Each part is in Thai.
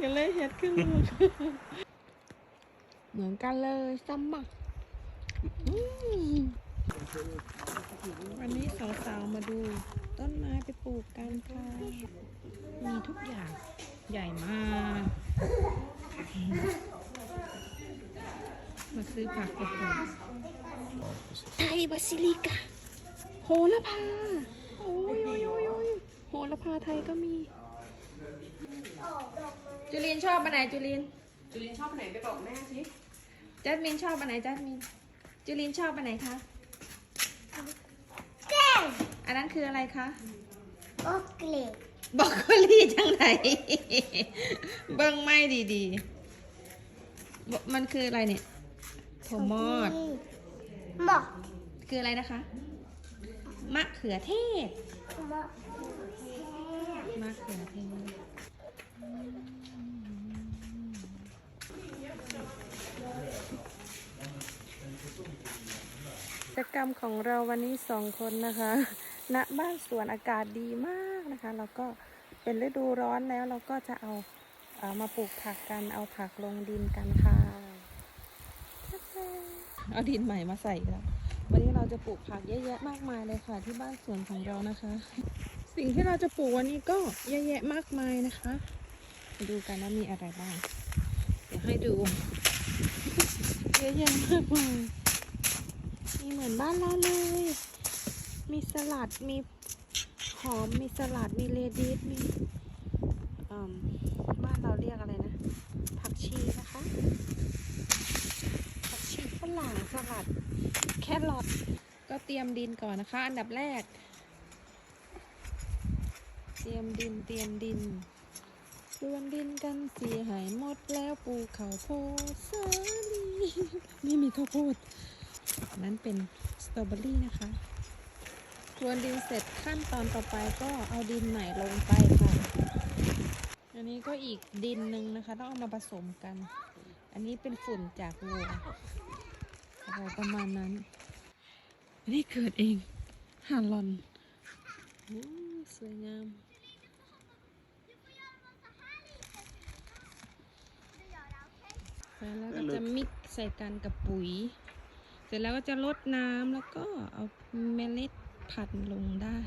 ก็เลยเฮ็ดขึ้นลูกเหมือนกันเลยซ้ำอะวันนี้สาวๆมาดู ต้นไม้ไปปลูกกันค่ะ มีทุกอย่างใหญ่มาก มาซื้อผักไปปลูกไทยบาซิลิกาโหระพา โอ้ยโอ้ยโอ้ยโอ้ยโหระพาไทยก็มี จุลินชอบอันไหนจุลิน จุลินชอบอันไหนไปบอกแม่สิจัสมินชอบอันไหนจัสมิน จุลินชอบอันไหนคะ แก้งอันนั้นคืออะไรคะโอเกลดบอกโคลี่จังไหน เบิ้งไม่ดีๆบมันคืออะไรเนี่ยโทมอด หมอกคืออะไรนะคะ มะเขือเทศ หมอก มะเขือเทศ กิจกรรมของเราวันนี้สองคนนะคะณบ้านสวนอากาศดีมากนะคะ แล้วก็เป็นฤดูร้อนแล้วเราก็จะเอาเอามาปลูกผักกัน เอาผักลงดินกันค่ะ เอาดินใหม่มาใส่แล้ววันนี้เราจะปลูกผักเยอะแยะมากมายเลยค่ะ ที่บ้านสวนของเรานะคะ สิ่งที่เราจะปลูกวันนี้ก็เยอะแยะมากมายนะคะ ดูกันว่ามีอะไรบ้าง เดี๋ยวให้ดูเยอะแยะมากมายมีเหมือนบ้านเราเลย มีสลัด มีหอม มีสลัด มีเลดิสมีอืมบ้านเราเรียกอะไรนะ ผักชีนะคะ ผักชีฝรั่งสลัด แครอท ก็เตรียมดินก่อนนะคะ อันดับแรก เตรียมดิน เตรียมดิน รวนดินกันเสียหายหมดแล้วปลูกข้าวโพดสาลีไม่มีข้าวโพดนั้นเป็นสตรอเบอรี่นะคะรวนดินเสร็จขั้นตอนต่อไปก็เอาดินใหม่ลงไปค่ะ อันนี้ก็อีกดินหนึ่งนะคะ ต้องเอามาผสมกัน อันนี้เป็นฝุ่นจากวัวอะไรประมาณนั้นนนี้เกิดเองฮาลอนอสวยงาม เสร็จ แล้วก็จะมิกซ์ใส่กันกับปุ๋ย เสร็จแล้วก็จะลดน้ำแล้วก็เอาเมล็ดผัดลงได้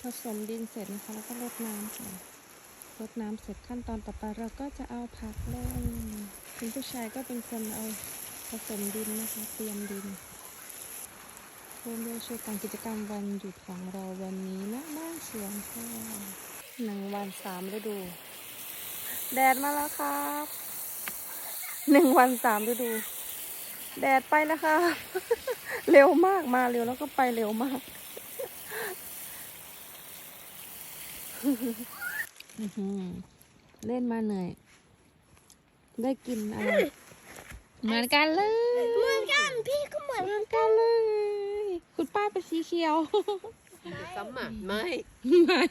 ผสมดินเสร็จนะคะแล้วก็ลดน้ำค่ะลดน้ำเสร็จขั้นตอนต่อไปเราก็จะเอาผักลงคุณผู้ชายก็เป็นคนเอาผสมดินนะคะเตรียมดินร่วมด้วยช่วยกันกิจกรรมวันหยุดของเราวันนี้ณบ้านสวนค่ะหนึ่งวันสามฤดู แดดมาแล้วครับ หนึ่งวันสามฤดู แดดไปแล้วค่ะ เร็วมากมาเร็วแล้วก็ไปเร็วมากอื้อหือเล่นมาเหนื่อย ได้กินอะไรเหมือนกันเลย เหมือนกันพี่ก็เหมือนเหมือนกันเลย คุณป้าเป็นสีเขียวซ้ำอะไม่ ไม่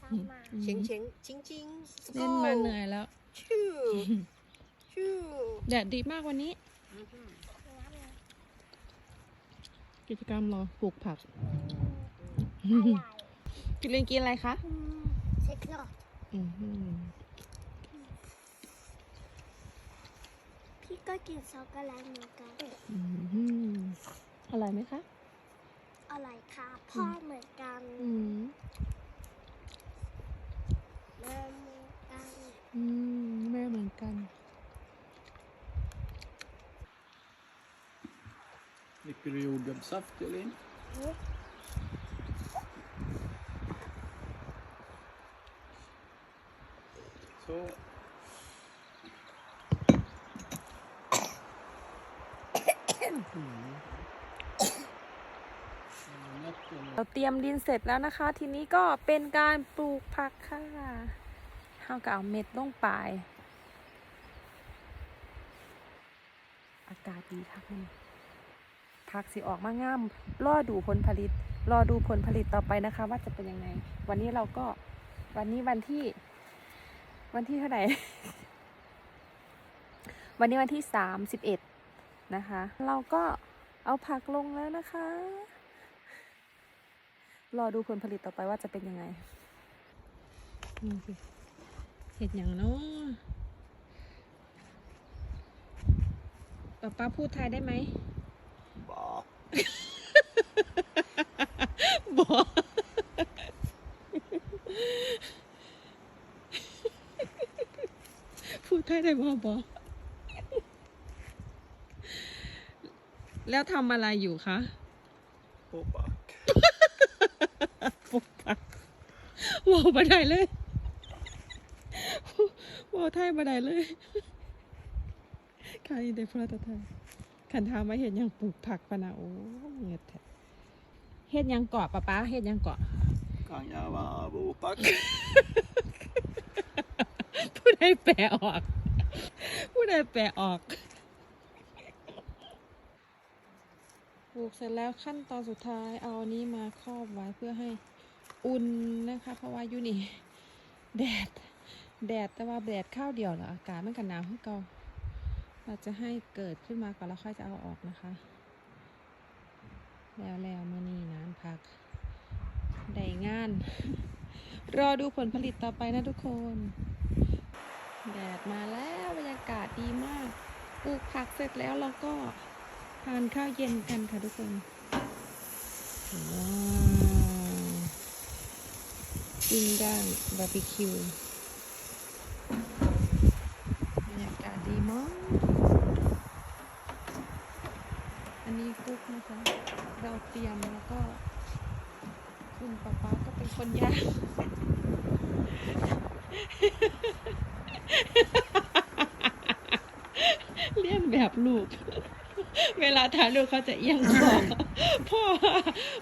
ซ้ำมาเชงเชงชิงชิงเล่นมาเหนื่อยแล้ว ชื่อชื่อแดดดีมากวันนี้ กิจกรรมเราปลูกผักอะไรกินเล่นกินอะไรคะอืมเซ็กหลอดอือหือพี่ก็กินช็อกโกแลตเหมือนกันอื้อหืออร่อยไหมคะอะไรคะพ่อเหมือนกันอืมแม่เหมือนกันอืมแม่เหมือนกัน Dricker du jordgubbssaft, Jolin? Så. Mm. เราเตรียมดินเสร็จแล้วนะคะ ทีนี้ก็เป็นการปลูกผักค่ะเท่ากับเอาเม็ดลงไป อากาศดีค่ะมัน ผักสิออกมางามรอดูผลผลิต รอดูผลผลิตต่อไปนะคะ ว่าจะเป็นยังไง วันนี้เราก็วันนี้วันที่ วันที่เท่าไหร่ วันนี้วันที่สามสิบเอ็ดนะคะ เราก็เอาผักลงแล้วนะคะ รอดูผลผลิตต่อไปว่าจะเป็นยังไงเห็ดอย่างนาะป้าป้าพูดไทยได้ไหม บอกพูดไทยได้บ่บอกแล้วทำอะไรอยู่คะ På back. ปุ๊บปักบอกมาได้เลยบอกไทยมาได้เลยใครได้พระตะไทยขันทามาเห็นยังปลูกผักปะนะโอ้เงือดแท้ เฮ็ดหยังเกาะปะป๊าเฮ็ดหยังเกาะ Kan jag vara på back? ผู้ใดแปลออก ผู้ใดแปลออกปลูกเสร็จแล้วขั้นตอนสุดท้ายเอาอันนี้มาครอบไว้เพื่อให้อุ่นนะคะ เพราะว่าอยู่นี่แดดแดดแต่ว่าแดดข้าวเดียวเหรออากาศมันกันหนาวให้เกาเราจะให้เกิดขึ้นมาก่อนแล้วค่อยจะเอาออกนะคะ แล้วแล้วมื่อนี้นานพัก ได้งาน รอดูผลผลิตต่อไปนะทุกคน แดดมาแล้วบรรยากาศดีมาก ปลูกผักเสร็จแล้วเราก็ทานข้าวเย็นกันค่ะทุกคนว้าวปิ้งย่างบาร์บีคิวบรรยากาศดีมาก อันนี้กุ๊กนะคะ เราเตรียมแล้วก็ คุณป๊าป๊าก็เป็น คนยางเลี้ยนแบบลูก เวลาถ่ายรูปเขาจะเอียงคอพ่อ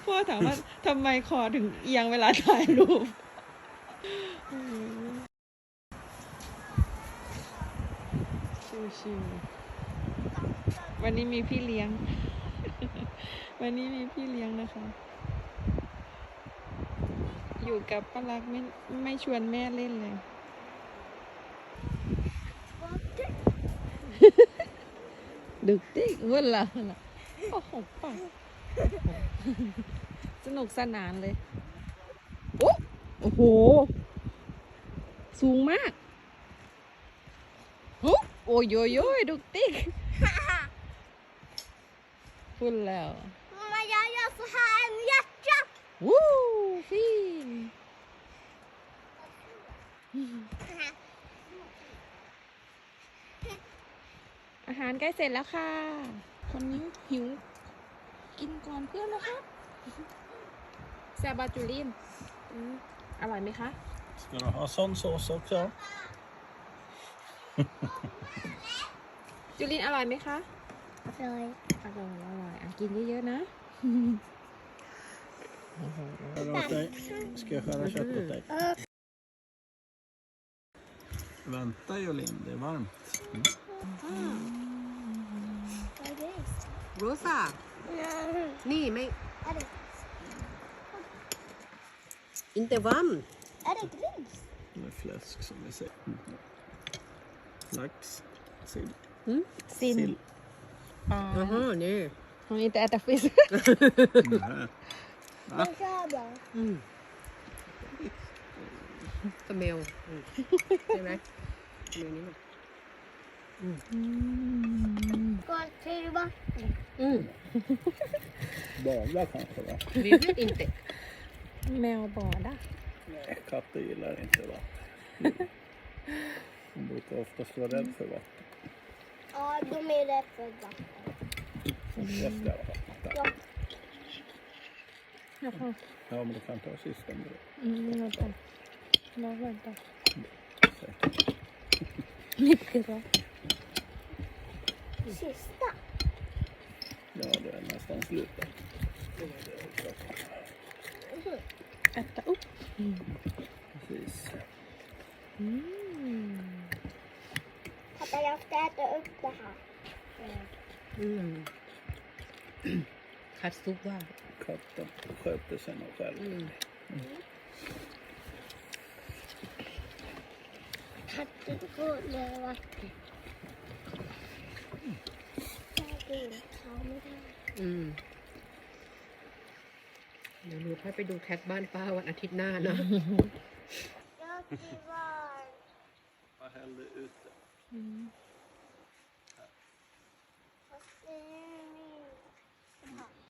พ่อถามว่าทำไมคอถึงเอียงเวลาถ่ายรูปชิวๆวันนี้มีพี่เลี้ยง วันนี้มีพี่เลี้ยงนะคะ อยู่กับป้ารักไม่ไม่ชวนแม่เล่นเลย ดึกดิเวลาละโอ้โหปังสนุกสนานเลย โอ้โอ้โห สูงมากโอ้โอ้ยโยโย่ดุกดิกพูดแล้ว Mamma, jag gör så här med hjärtat. วู้ ฟินอาหารใกล้เสร็จแล้วค่ะ คนนี้หิว กินก่อนเพื่อนนะคะแซบบาจูลินอืมอร่อยไหมคะ Ska du ha sån sås också? จูลินอร่อยไหมคะ Rồi. อร่อย อร่อยอะกินเยอะๆนะ Här åt dig. Ska jag skära kött åt dig? Vänta Jolin, det är varmt. Vad är det? โรซานี่ไม่ Är det, อินเตอร์วัม är det gris? Med fläsk som vi säger. Mm. Lax, sill. ซิน Sill. ปลาอ๋อนี่ข องอินเตอร์แอตฟิส Mm, här. Den kör bra. อืมสเมลอืมใช่ไหมสเมลนี้มัน Går till vatten. อืม Bada kanske va? วิวิตอินเตแมวบอดอะ Nej, katter gillar inte vatten. De brukar oftast vara rädda för vatten. Ja, de är rädda för vatten. De flesta i alla fall. Ja. Jaha. Ja, men du kan ta sista nu du Mm, vänta. Nej, vänta. Mycket bra. Sista. Ja, det är nästan slut. Äta upp. Mm. Precis. Mm. Pappa, jag ska äta upp det här. Mm. Här stod han. Katten sköter sig nog själv. อืม Katten går med vatten. Jag vill ta med det. อืมเดี๋ยวหนูค่อยไปดูแคทบ้านป้าวันอาทิตย์หน้านะ Jag det var...